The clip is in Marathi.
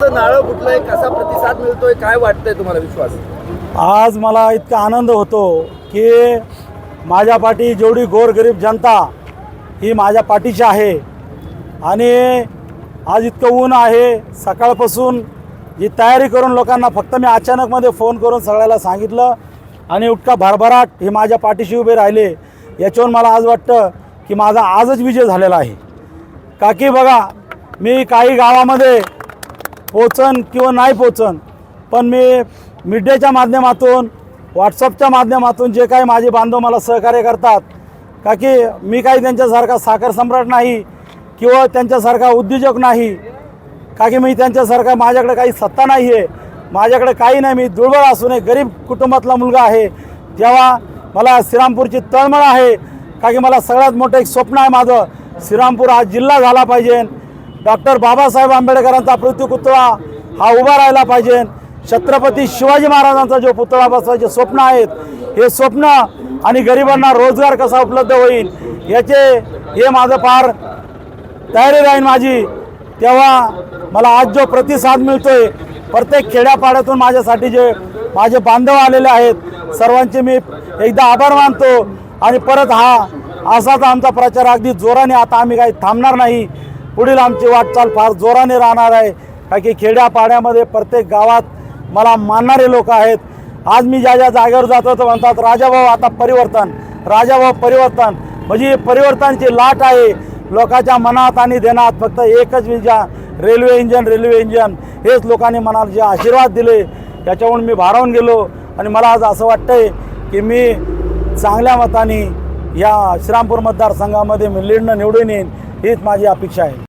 नारळ फुटलंय कसा प्रतिसाद मिळतोय? काय वाटतंय तुम्हाला विश्वास? आज मला इतका आनंद होतो की माझ्या पाठी जेवढी गोरगरीब जनता ही माझ्या पाठीची आहे. आणि आज इतकं ऊन आहे. सकाळपासून जी तयारी करून लोकांना फक्त मी अचानकमध्ये फोन करून सगळ्याला सांगितलं आणि उठका भरभराट हे माझ्या पाठीशी उभे राहिले. याच्यावरून मला आज वाटतं की माझा आजच विजय झालेला आहे. काकी बघा मी काही गावामध्ये पोचन किंवा नाही पोचन पण मी मीडियाच्या माध्यमातून व्हॉट्सअपच्या माध्यमातून जे काही माझे बांधव मला सहकार्य करतात का की मी काही त्यांच्यासारखा साखर सम्राट नाही किंवा त्यांच्यासारखा उद्योजक नाही का की मी त्यांच्यासारखा माझ्याकडे काही सत्ता नाही आहे माझ्याकडे काही नाही मी दुर्बळ असून एक गरीब कुटुंबातला मुलगा आहे तेव्हा मला श्रीरामपूरची तळमळ आहे का की मला सगळ्यात मोठं एक स्वप्न आहे माझं श्रीरामपूर हा जिल्हा झाला पाहिजे डॉक्टर बाबासाहेब आंबेडकरांचा पृथ्वी पुतळा हा उभा राहिला पाहिजे. छत्रपती शिवाजी महाराजांचा जो पुतळा बसवायचे स्वप्न आहेत हे स्वप्न आणि गरिबांना रोजगार कसा उपलब्ध होईल याचे हे माझं फार तयारी राहील माझी. तेव्हा मला आज जो प्रतिसाद मिळतोय प्रत्येक खेड्यापाड्यातून माझ्यासाठी जे माझे बांधव आलेले आहेत सर्वांचे मी एकदा आभार मानतो. आणि परत हा असाच आमचा प्रचार अगदी जोराने आता आम्ही काही थांबणार नाही. पुढील आमची वाटचाल फार जोराने राहणार आहे. कारण की खेड्यापाड्यामध्ये प्रत्येक गावात मला मानणारे लोक आहेत. आज मी ज्या ज्या जागेवर जातो तर म्हणतात राजाभाऊ आता परिवर्तन राजाभाऊ परिवर्तन. म्हणजे परिवर्तनाची लाट आहे. लोकांच्या मनात आणि देण्यात फक्त एकच विजा रेल्वे इंजन रेल्वे इंजन. हेच लोकांनी मनात जे आशीर्वाद दिले त्याच्यावरून मी भारावून गेलो. आणि मला आज असं वाटतंय की मी चांगल्या मताने या श्रीरामपूर मतदारसंघामध्ये मी लिडणं निवडून येईन हीच माझी अपेक्षा आहे.